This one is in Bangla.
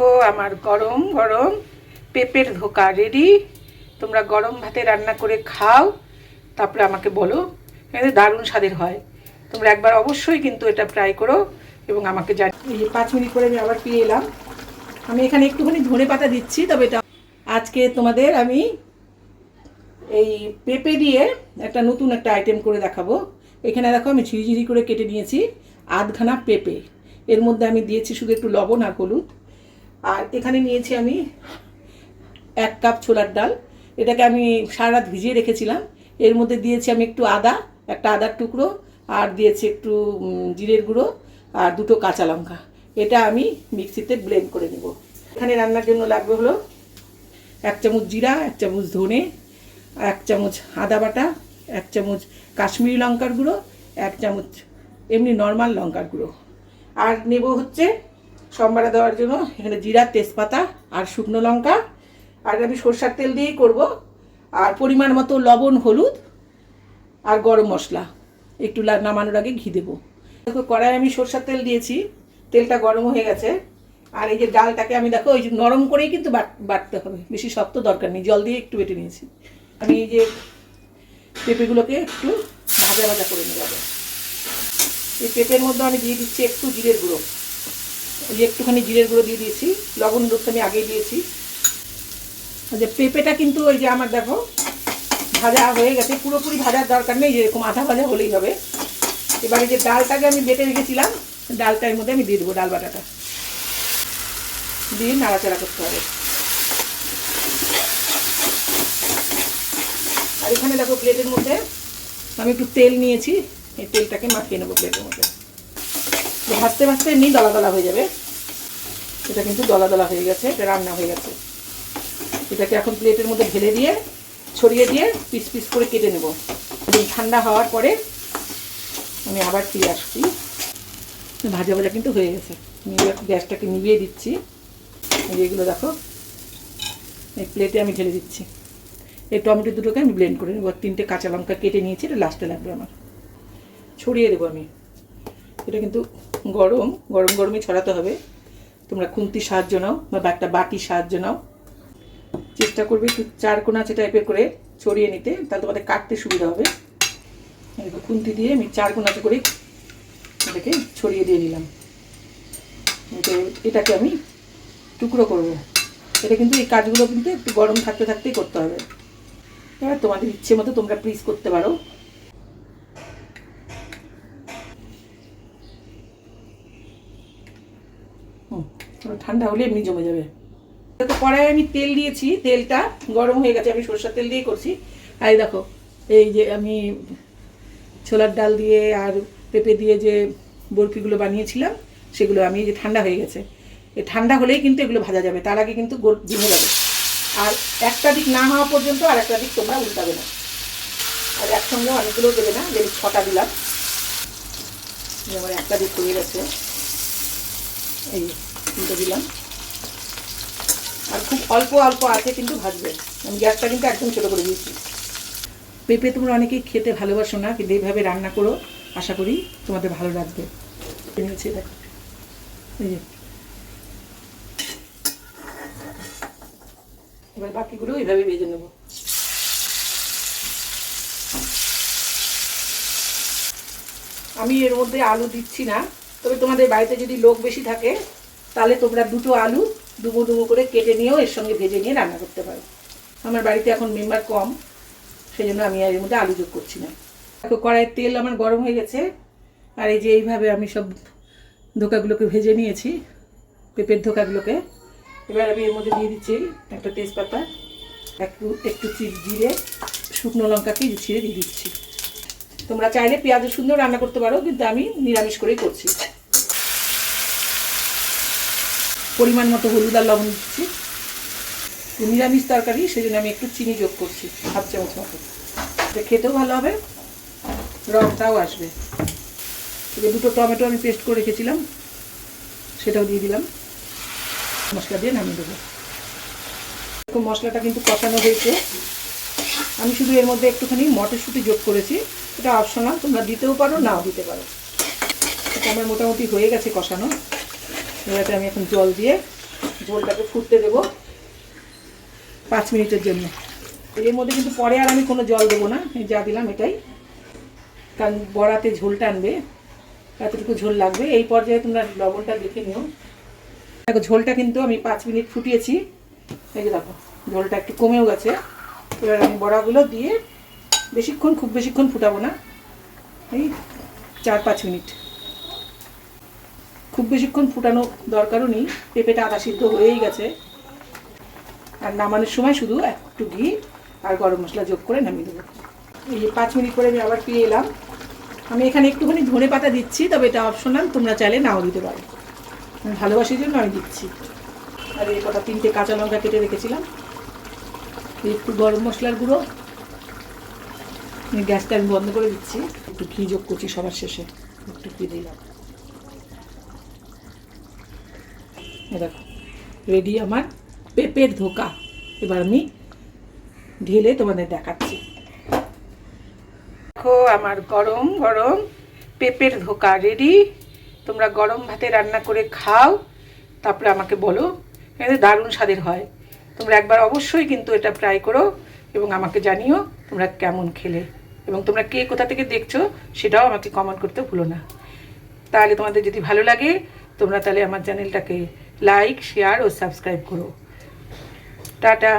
দেখো আমার গরম গরম পেঁপের ধোকা রেডি তোমরা গরম ভাতে রান্না করে খাও, তারপরে আমাকে বলো এটা দারুণ স্বাদের হয়। তোমরা একবার অবশ্যই কিন্তু এটা ট্রাই করো এবং আমাকে জানি এই পাঁচ মিনিট করে আমি আবার পেয়ে এলাম। আমি এখানে একটুখানি ধনে পাতা দিচ্ছি, তবে এটা আজকে তোমাদের আমি এই পেঁপে দিয়ে একটা নতুন একটা আইটেম করে দেখাবো। এখানে দেখো আমি ঝিরি ঝিরি করে কেটে নিয়েছি আধখানা পেঁপে। এর মধ্যে আমি দিয়েছি শুধু একটু লবণ আর হলুদ। আর এখানে নিয়েছি আমি এক কাপ ছোলার ডাল। এটাকে আমি সারা রাত ভিজিয়ে রেখেছিলাম। এর মধ্যে দিয়েছি আমি একটু আদা, একটা আদার টুকরো, আর দিয়েছি একটু জিরের গুঁড়ো, আর দুটো কাঁচা লঙ্কা। এটা আমি মিক্সিতে ব্লেন্ড করে নেব। এখানে রান্নার জন্য লাগবে হলো এক চামচ জিরা, এক চামচ ধনে, এক চামচ আদা বাটা, এক চামচ কাশ্মীরি লঙ্কার গুঁড়ো, এক চামচ এমনি নর্মাল লঙ্কার গুঁড়ো। আর নেব হচ্ছে সম্বারা দেওয়ার জন্য এখানে জিরা, তেজপাতা আর শুকনো লঙ্কা। আর আমি সরষার তেল দিয়েই করব। আর পরিমাণ মতো লবণ, হলুদ আর গরম মশলা। একটু নামানোর আগে ঘি দেবো। দেখো কড়াই আমি সরষার তেল দিয়েছি। তেলটা গরম হয়ে গেছে। আর এই যে ডালটাকে আমি দেখো, ওই নরম করেই কিন্তু বাট- বাটতে হবে। বেশি শক্ত দরকার নেই। জল দিয়ে একটু বেটে নিয়েছি। আমি এই যে পেঁপেগুলোকে একটু ভাজা ভাজা করে নেব। আগে। এই পেঁপের মধ্যে আমি দিয়ে দিচ্ছি একটু জিরের গুঁড়ো। ওই একটুখানি জিরের গুঁড়ো দিয়ে দিয়েছি, লবণ তো আমি আগেই দিয়েছি। যে পেঁপেটা কিন্তু ওই যে আমার দেখো, ভাজা হয়ে গেছে, পুরোপুরি ভাজার দরকার নেই, যেরকম আধা ভাজা হলেই হবে। এবারে যে ডালটাকে আমি বেটে রেখেছিলাম, ডালটার মধ্যে আমি দিয়ে দেবো ডাল বাটাটা। দিয়ে নাড়াচাড়া করতে হবে। আর এখানে দেখো প্লেটের মধ্যে আমি একটু তেল নিয়েছি, এই তেলটাকে মাখিয়ে নেব প্লেটের মধ্যে। ভাজতে ভাজতে এমনি দলা দলা হয়ে যাবে। এটা কিন্তু দলা দলা হয়ে গেছে, এটা রান্না হয়ে গেছে। এটাকে এখন প্লেটের মধ্যে ঢেলে দিয়ে, ছড়িয়ে দিয়ে পিস পিস করে কেটে নেব। ঠান্ডা হওয়ার পরে আমি আবার ফিরে আসছি। ভাজা ভাজা কিন্তু হয়ে গেছে। গ্যাসটাকে নিভিয়ে দিচ্ছি। এগুলো দেখো, এই প্লেটে আমি ঢেলে দিচ্ছি। এই টমেটো দুটোকে আমি ব্লেন্ড করে নেব। তিনটে কাঁচা লঙ্কা কেটে নিয়েছি, এটা লাস্টে লাগবে আমার। ছড়িয়ে দেবো আমি। এটা কিন্তু গরম গরম গরমই ছড়াতে হবে। তোমরা খুন্তির সাহায্য নাও বা একটা বাটির সাহায্য নাও। চেষ্টা করবে একটু চার কোনাচে টাইপের করে ছড়িয়ে নিতে, তাহলে তোমাদের কাটতে সুবিধা হবে। খুন্তি দিয়ে আমি চার কোনাচে করে এটাকে ছড়িয়ে দিয়ে নিলাম। এটাকে আমি টুকরো করব। এটা কিন্তু এই কাজগুলো কিন্তু একটু গরম থাকতে থাকতেই করতে হবে। এবার তোমাদের ইচ্ছে মতো তোমরা প্লিজ করতে পারো। ঠান্ডা হলে এমনি জমে যাবে। তো কড়াই আমি তেল দিয়েছি, তেলটা গরম হয়ে গেছে, আমি সরষের তেল দিয়ে করছি। আর দেখো, এই যে আমি ছোলার ডাল দিয়ে আর পেঁপে দিয়ে যে বরফিগুলো বানিয়েছিলাম, সেগুলো আমি যে ঠান্ডা হয়ে গেছে। এই ঠান্ডা হলেই কিন্তু এগুলো ভাজা যাবে, তার আগে কিন্তু গোল যাবে। আর একটা দিক না হওয়া পর্যন্ত আর একটা দিক তোমরা উল্টাবে না। আর একসঙ্গে অনেকগুলো দেবে না, যে ছটা দিলাম। যেমন একটা দিক হয়ে গেছে। এই তিনটে দিলাম। আর খুব অল্প অল্প আছে কিন্তু ভাজবে। আমি গ্যাসটা কিন্তু একদম ছোটো করে দিয়েছি। পেঁপে তোমরা অনেকেই খেতে ভালোবাসো না, কিন্তু এইভাবে রান্না করো, আশা করি তোমাদের ভালো লাগবে। এবার বাকিগুলো এইভাবে ভেজে নেব। আমি এর মধ্যে আলু দিচ্ছি না, তবে তোমাদের বাড়িতে যদি লোক বেশি থাকে তাহলে তোমরা দুটো আলু ডুবো ডুবো করে কেটে নিয়েও এর সঙ্গে ভেজে নিয়ে রান্না করতে পারো। আমার বাড়িতে এখন মেম্বার কম সেই জন্য আমি আর এর মধ্যে আলু যোগ করছি না। দেখো, কড়াইয়ের তেল আমার গরম হয়ে গেছে, আর এই যে এইভাবে আমি সব ধোকাগুলোকে ভেজে নিয়েছি, পেঁপের ধোকাগুলোকে। এবার আমি এর মধ্যে দিয়ে দিচ্ছি একটা তেজপাতা, একটু একটু চি- জিরে, শুকনো লঙ্কাকে ছিঁড়ে দিয়ে দিচ্ছি। তোমরা চাইলে পেঁয়াজ সুন্দর রান্না করতে পারো, কিন্তু আমি নিরামিষ করেই করছি। পরিমাণ মতো হলুদ আর লবণ দিচ্ছি। নিরামিষ তরকারি সেই জন্য আমি একটু চিনি যোগ করছি, হাফ চামচ মতো। খেতেও ভালো হবে, রংটাও আসবে। দুটো টমেটো আমি পেস্ট করে রেখেছিলাম, সেটাও দিয়ে দিলাম। মশলা দিয়ে নামিয়ে দেবো। এরকম মশলাটা কিন্তু কষানো হয়েছে। আমি শুধু এর মধ্যে একটুখানি মটরশুঁটি যোগ করেছি। এটা অপশনাল তোমরা দিতেও পারো, নাও দিতে পারো। এটা আমার মোটামুটি হয়ে গেছে কষানো। এবারে আমি এখন জল দিয়ে ঝোলটাকে ফুটতে দেবো পাঁচ মিনিটের জন্য। এর মধ্যে কিন্তু পরে আর আমি কোনো জল দেবো না যা দিলাম এটাই। কারণ বড়াতে ঝোল টানবে এতটুকু ঝোল লাগবে। এই পর্যায়ে তোমরা লবণটা দেখে নিও। দেখো, ঝোলটা কিন্তু আমি পাঁচ মিনিট ফুটিয়েছি। এই যে দেখো, ঝোলটা একটু কমেও গেছে। এবার আমি বড়াগুলো দিয়ে বেশিক্ষণ, খুব বেশিক্ষণ ফুটাবো না। এই চার পাঁচ মিনিট। খুব বেশিক্ষণ ফুটানো দরকারও নেই, পেঁপেটা আদা সিদ্ধ হয়েই গেছে। আর নামানোর সময় শুধু একটু ঘি আর গরম মশলা যোগ করে নামিয়ে দেবো। এই যে পাঁচ মিনিট পরে আমি আবার পেয়ে এলাম। আমি এখানে একটুখানি ধনে পাতা দিচ্ছি, তবে এটা অপশনাল তোমরা চাইলে নাও দিতে পারো। ভালোবাসির জন্য আমি দিচ্ছি। আর এই কটা তিনটে কাঁচা লঙ্কা কেটে রেখেছিলাম। একটু গরম মশলার গুঁড়ো। গ্যাসটা আমি বন্ধ করে দিচ্ছি। একটু ঘি যোগ করছি সবার শেষে। একটু ঘি দিলাম দেখো রেডি আমার পেঁপের ধোকা। এবার আমি ঢেলে তোমাদের দেখাচ্ছি। দেখো, আমার গরম গরম পেঁপের ধোকা রেডি তোমরা গরম ভাতে রান্না করে খাও, তারপরে আমাকে বলো এটা দারুণ স্বাদের হয়। তোমরা একবার অবশ্যই কিন্তু এটা ট্রাই করো এবং আমাকে জানিও তোমরা কেমন খেলে। এবং তোমরা কে কোথা থেকে দেখছ সেটাও আমাকে কমেন্ট করতে ভুলো না। তাহলে তোমাদের যদি ভালো লাগে, তোমরা তাহলে আমার চ্যানেলটাকে লাইক শেয়ার ও সাবস্ক্রাইব করো টাটা